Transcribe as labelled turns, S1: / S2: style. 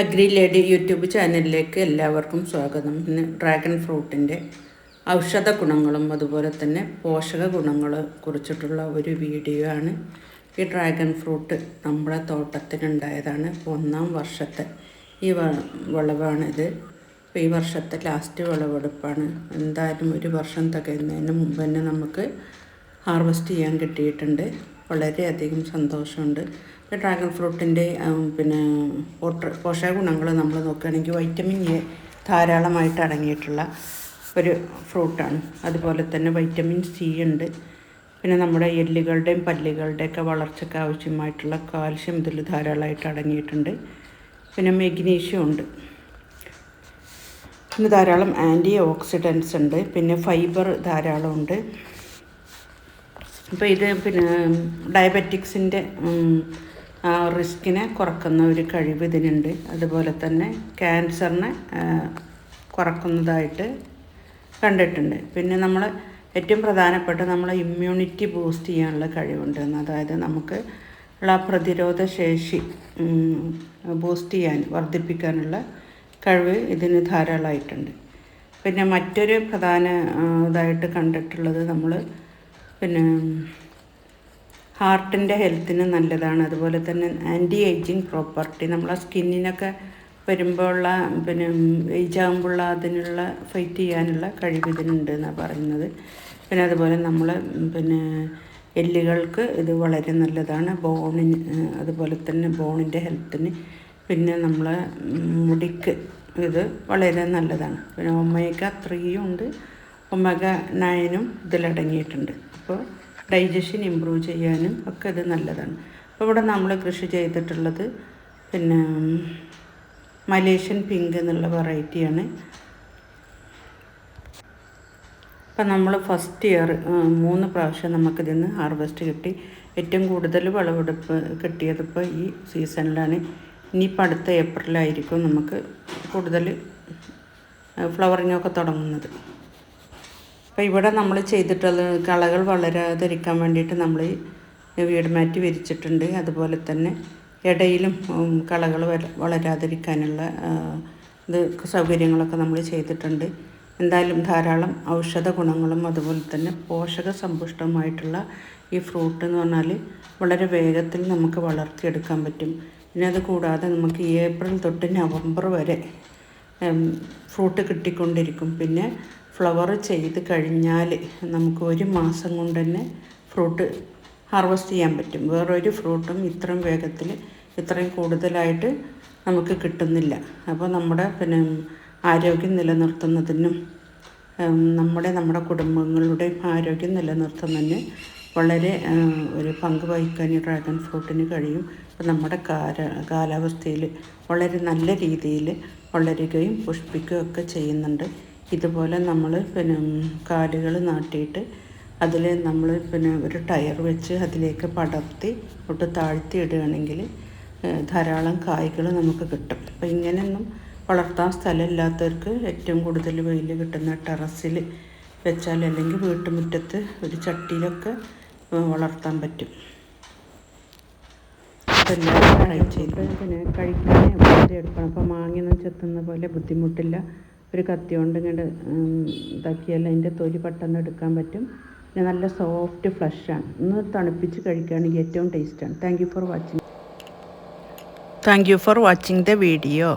S1: Agri lady YouTube ചാനലിലേക്ക് എല്ലാവർക്കും സ്വാഗതം. ഇന്ന് ഡ്രാഗൺ ഫ്രൂട്ടിന്റെ ഔഷധ ഗുണങ്ങളും അതുപോലെ തന്നെ പോഷക ഗുണങ്ങളെ കുറിച്ചിട്ടുള്ള ഒരു വീഡിയോ ആണ്. ഈ ഡ്രാഗൺ ഫ്രൂട്ട് നമ്മുടെ തോട്ടത്തിലുണ്ടായതാണ് ഒന്നാം വർഷത്തെ ഈ വിളവാണിത്. ഈ വർഷത്തെ ലാസ്റ്റ് വിളവെടുപ്പാണ്. എന്തായാലും ഒരു വർഷം തികയുന്നതിന് മുമ്പ് തന്നെ നമുക്ക് ഹാർവെസ്റ്റ് ചെയ്യാൻ കിട്ടിയിട്ടുണ്ട്. വളരെയധികം സന്തോഷമുണ്ട്. ഡ്രാഗൺ ഫ്രൂട്ടിന്റെ പിന്നെ പോഷക ഗുണങ്ങൾ നമ്മൾ നോക്കുകയാണെങ്കിൽ വൈറ്റമിൻ എ ധാരാളമായിട്ട് അടങ്ങിയിട്ടുള്ള ഒരു ഫ്രൂട്ടാണ് അതുപോലെ തന്നെ വൈറ്റമിൻ സി ഉണ്ട്. പിന്നെ നമ്മുടെ എല്ലുകളുടെയും പല്ലുകളുടെയൊക്കെ വളർച്ചയ്ക്ക് ആവശ്യമായിട്ടുള്ള കാൽഷ്യം ഇതിൽ ധാരാളമായിട്ട് അടങ്ങിയിട്ടുണ്ട്. പിന്നെ മെഗ്നീഷ്യം ഉണ്ട്. പിന്നെ ധാരാളം ആന്റി ഓക്സിഡൻസ് ഉണ്ട്. പിന്നെ ഫൈബർ ധാരാളം ഉണ്ട് അപ്പോൾ ഇത് പിന്നെ ഡയബറ്റിക്സിന്റെ റിസ്കിനെ കുറക്കുന്ന ഒരു കഴിവ് ഇതിനുണ്ട്. അതുപോലെ തന്നെ ക്യാൻസറിനെ കുറക്കുന്നതായിട്ട് കണ്ടിട്ടുണ്ട്. പിന്നെ നമ്മൾ ഏറ്റവും പ്രധാനപ്പെട്ട നമ്മൾ ഇമ്മ്യൂണിറ്റി ബൂസ്റ്റ് ചെയ്യാനുള്ള കഴിവുണ്ട്. അതായത് നമുക്ക് ഉള്ള പ്രതിരോധ ശേഷി ബൂസ്റ്റ് ചെയ്യാൻ വർദ്ധിപ്പിക്കാനുള്ള കഴിവ് ഇതിന് ധാരാളമായിട്ടുണ്ട്. പിന്നെ മറ്റൊരു പ്രധാന ഇതായിട്ട് കണ്ടിട്ടുള്ളത് നമ്മൾ പിന്നെ ഹാർട്ടിന്റെ ഹെൽത്തിന് നല്ലതാണ്. അതുപോലെ തന്നെ ആന്റി ഏജിങ് പ്രോപ്പർട്ടി. നമ്മളെ സ്കിന്നിനൊക്കെ വരുമ്പോഴുള്ള പിന്നെ ഏജ് ആകുമ്പോഴുള്ള അതിനുള്ള ഫൈറ്റ് ചെയ്യാനുള്ള കഴിവ് ഇതിനുണ്ട് എന്നാണ് പറയുന്നത്. പിന്നെ അതുപോലെ നമ്മൾ പിന്നെ എല്ലുകൾക്ക് ഇത് വളരെ നല്ലതാണ്. ബോണിന് അതുപോലെ തന്നെ ബോണിന്റെ ഹെൽത്തിന്. പിന്നെ നമ്മൾ മുടിക്ക് ഇത് വളരെ നല്ലതാണ്. പിന്നെ ഒമേഗ ത്രീയും ഉണ്ട്. ഒമേഗ നയനും ഇതിലടങ്ങിയിട്ടുണ്ട് അപ്പോൾ ഡൈജഷൻ ഇമ്പ്രൂവ് ചെയ്യാനും ഒക്കെ ഇത് നല്ലതാണ് അപ്പോൾ ഇവിടെ നമ്മൾ കൃഷി ചെയ്തിട്ടുള്ളത് പിന്നെ മലേഷ്യൻ പിങ്ക് എന്നുള്ള വെറൈറ്റിയാണ് അപ്പം നമ്മൾ ഫസ്റ്റ് ഇയർ മൂന്ന് പ്രാവശ്യം നമുക്കിതിൽ നിന്ന് ഹാർവെസ്റ്റ് കിട്ടി ഏറ്റവും കൂടുതൽ വിളവെടുപ്പ് കിട്ടിയതിപ്പോൾ ഈ സീസണിലാണ് ഇനിയിപ്പോൾ അടുത്ത ഏപ്രിലായിരിക്കും നമുക്ക് കൂടുതൽ ഫ്ലവറിങ് ഒക്കെ തുടങ്ങുന്നത് അപ്പോൾ ഇവിടെ നമ്മൾ ചെയ്തിട്ടുള്ള കളകൾ വളരാതിരിക്കാൻ വേണ്ടിയിട്ട് നമ്മൾ വീട് മാറ്റി വിരിച്ചിട്ടുണ്ട്. അതുപോലെ തന്നെ ഇടയിലും കളകൾ വളരാതിരിക്കാനുള്ള ഇത് സൗകര്യങ്ങളൊക്കെ നമ്മൾ ചെയ്തിട്ടുണ്ട്. എന്തായാലും ധാരാളം ഔഷധ ഗുണങ്ങളും അതുപോലെ തന്നെ പോഷക സമ്പുഷ്ടമായിട്ടുള്ള ഈ ഫ്രൂട്ട് എന്ന് പറഞ്ഞാൽ വളരെ വേഗത്തിൽ നമുക്ക് വളർത്തിയെടുക്കാൻ പറ്റും. പിന്നെ അത് കൂടാതെ നമുക്ക് ഏപ്രിൽ തൊട്ട് നവംബർ വരെ ഫ്രൂട്ട് കിട്ടിക്കൊണ്ടിരിക്കും. പിന്നെ ഫ്ലവർ ചെയ്ത് കഴിഞ്ഞാൽ നമുക്ക് ഒരു മാസം കൊണ്ട് തന്നെ ഫ്രൂട്ട് ഹാർവസ്റ്റ് ചെയ്യാൻ പറ്റും. വേറൊരു ഫ്രൂട്ടും ഇത്രയും വേഗത്തിൽ ഇത്രയും കൂടുതലായിട്ട് നമുക്ക് കിട്ടുന്നില്ല. അപ്പോൾ നമ്മുടെ പിന്നെ ആരോഗ്യം നിലനിർത്തുന്നതിനും നമ്മുടെ നമ്മുടെ കുടുംബങ്ങളുടെയും ആരോഗ്യം നിലനിർത്തുന്നതിന് വളരെ ഒരു പങ്ക് വഹിക്കാൻ ഈ ഡ്രാഗൺ ഫ്രൂട്ടിന് കഴിയും. അപ്പോൾ നമ്മുടെ കാല കാലാവസ്ഥയിൽ വളരെ നല്ല രീതിയിൽ വളരുകയും പുഷ്പിക്കുകയും ഒക്കെ ചെയ്യുന്നുണ്ട്. ഇതുപോലെ നമ്മൾ പിന്നെ കാലുകൾ നാട്ടിയിട്ട് അതിൽ നമ്മൾ പിന്നെ ഒരു ടയർ വെച്ച് അതിലേക്ക് പടർത്തി ഒട്ട് താഴ്ത്തി ഇടുകയാണെങ്കിൽ ധാരാളം കായ്കൾ നമുക്ക് കിട്ടും. അപ്പം ഇങ്ങനെയൊന്നും വളർത്താൻ സ്ഥലമില്ലാത്തവർക്ക് ഏറ്റവും കൂടുതൽ വെയിൽ കിട്ടുന്ന ടെറസിൽ വെച്ചാൽ അല്ലെങ്കിൽ വീട്ടുമുറ്റത്ത് ഒരു ചട്ടിയിലൊക്കെ വളർത്താൻ പറ്റും. എല്ലാവരും ട്രൈ ചെയ്ത് പിന്നെ കഴിക്കാനേ എടുക്കണം അപ്പോൾ മാങ്ങയൊന്നും ചെത്തുന്ന പോലെ ബുദ്ധിമുട്ടില്ല. ഒരു കത്തി കൊണ്ട് ഇങ്ങോട്ട് ഇതാക്കിയാൽ അതിന്റെ തൊലി പെട്ടെന്ന് എടുക്കാൻ പറ്റും. പിന്നെ നല്ല സോഫ്റ്റ് ഫ്ലഷാണ് ഒന്ന് തണുപ്പിച്ച് കഴിക്കുകയാണെങ്കിൽ ഏറ്റവും ടേസ്റ്റാണ് thank you for watching thank you for watching the video